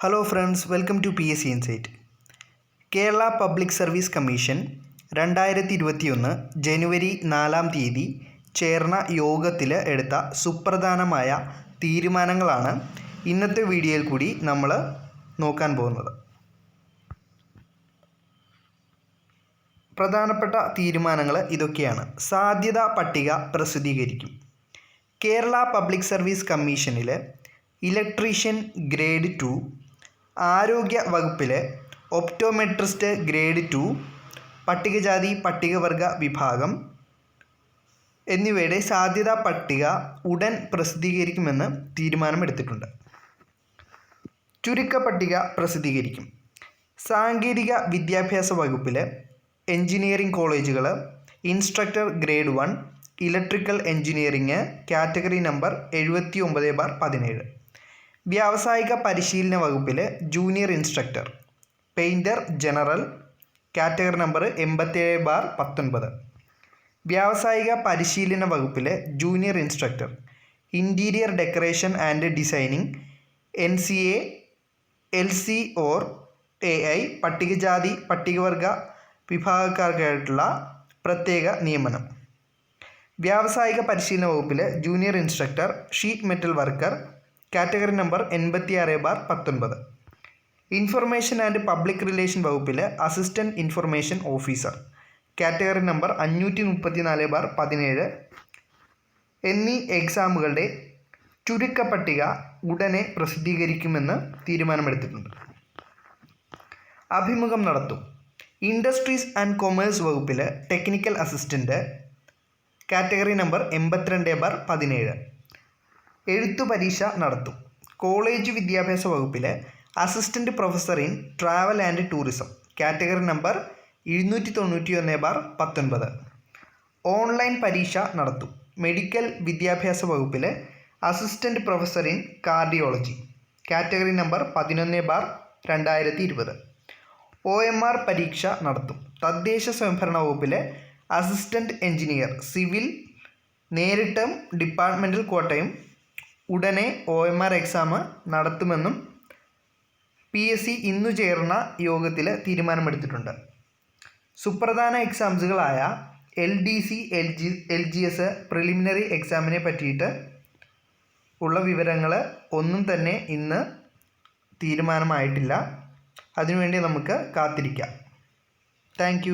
Hello friends welcome to P S C insight Kerala public service commission രണ്ടായിരത്തി ഇരുപത്തിയൊന്ന് ജനുവരി നാലാം തീയതി ചേർന്ന യോഗത്തിൽ എടുത്ത സുപ്രധാനമായ തീരുമാനങ്ങളാണ് ഇന്നത്തെ വീഡിയോയിൽ കൂടി നമ്മൾ നോക്കാൻ പോകുന്നത്. പ്രധാനപ്പെട്ട തീരുമാനങ്ങൾ ഇതൊക്കെയാണ്. സാധ്യതാ പട്ടിക പ്രസിദ്ധീകരിക്കും. കേരള പബ്ലിക് സർവീസ് കമ്മീഷനിൽ ഇലക്ട്രീഷ്യൻ ഗ്രേഡ് ടു ആരോഗ്യ വകുപ്പിലെ ഒപ്റ്റോമെട്രിസ്റ്റ് ഗ്രേഡ് ടു പട്ടികജാതി പട്ടികവർഗ വിഭാഗം എന്നിവയുടെ സാധ്യതാ പട്ടിക ഉടൻ പ്രസിദ്ധീകരിക്കുമെന്ന് തീരുമാനമെടുത്തിട്ടുണ്ട്. ചുരുക്ക പട്ടിക പ്രസിദ്ധീകരിക്കും. സാങ്കേതിക വിദ്യാഭ്യാസ വകുപ്പിലെ എഞ്ചിനീയറിംഗ് കോളേജുകൾ instructor grade one electrical engineering category number എഴുപത്തി ഒമ്പത് ബാർ പതിനേഴ്. വ്യാവസായിക പരിശീലന വകുപ്പിൽ junior instructor painter general category number എൺപത്തേഴ് ബാർ പത്തൊൻപത്. വ്യാവസായിക പരിശീലന വകുപ്പിലെ junior instructor interior decoration and designing N C A L C or A I പട്ടികജാതി പട്ടികവർഗ വിഭാഗക്കാർക്കായിട്ടുള്ള പ്രത്യേക നിയമനം. വ്യാവസായിക പരിശീലന വകുപ്പിലെ junior instructor sheet metal worker category number എൺപത്തി ആറ് ബാർ പത്തൊൻപത്. ഇൻഫർമേഷൻ ആൻഡ് പബ്ലിക് റിലേഷൻ വകുപ്പിലെ assistant information officer. Category number അഞ്ഞൂറ്റി മുപ്പത്തി നാല് ബാർ പതിനേഴ്. എന്നീ എക്സാമുകളുടെ ചുരുക്കപ്പട്ടിക ഉടനെ പ്രസിദ്ധീകരിക്കുമെന്ന് തീരുമാനമെടുത്തിട്ടുണ്ട്. അഭിമുഖം നടത്തും. ഇൻഡസ്ട്രീസ് ആൻഡ് കൊമേഴ്സ് വകുപ്പിലെ ടെക്നിക്കൽ അസിസ്റ്റന്റ് കാറ്റഗറി നമ്പർ എൺപത്തിരണ്ട് ബാർ പതിനേഴ്. എഴുത്തു പരീക്ഷ നടത്തും. കോളേജ് വിദ്യാഭ്യാസ വകുപ്പിലെ assistant professor in travel and tourism category number എഴുന്നൂറ്റി തൊണ്ണൂറ്റി ഒന്ന് ബാർ പത്തൊൻപത്. ഓൺലൈൻ പരീക്ഷ നടത്തും. മെഡിക്കൽ വിദ്യാഭ്യാസ വകുപ്പിലെ assistant professor in cardiology category number പതിനൊന്ന് ബാർ രണ്ടായിരത്തി ഇരുപത് ഒ എം ആർ പരീക്ഷ നടത്തും. തദ്ദേശ സ്വയംഭരണ വകുപ്പിലെ അസിസ്റ്റന്റ് എഞ്ചിനീയർ സിവിൽ നേരിട്ടും ഡിപ്പാർട്ട്മെന്റൽ കോട്ടയും ഉടനെ ഒ എം ആർ എക്സാം നടത്തുമെന്നും പി എസ് സി ഇന്നു ചേർന്ന യോഗത്തിൽ തീരുമാനമെടുത്തിട്ടുണ്ട്. സുപ്രധാന എക്സാംസുകളായ L D C L G L G S preliminary എക്സാമിനെ പറ്റിയിട്ട് ഉള്ള വിവരങ്ങൾ ഒന്നും തന്നെ ഇന്ന് തീരുമാനമായിട്ടില്ല. അതിനുവേണ്ടി നമുക്ക് കാത്തിരിക്കാം. താങ്ക്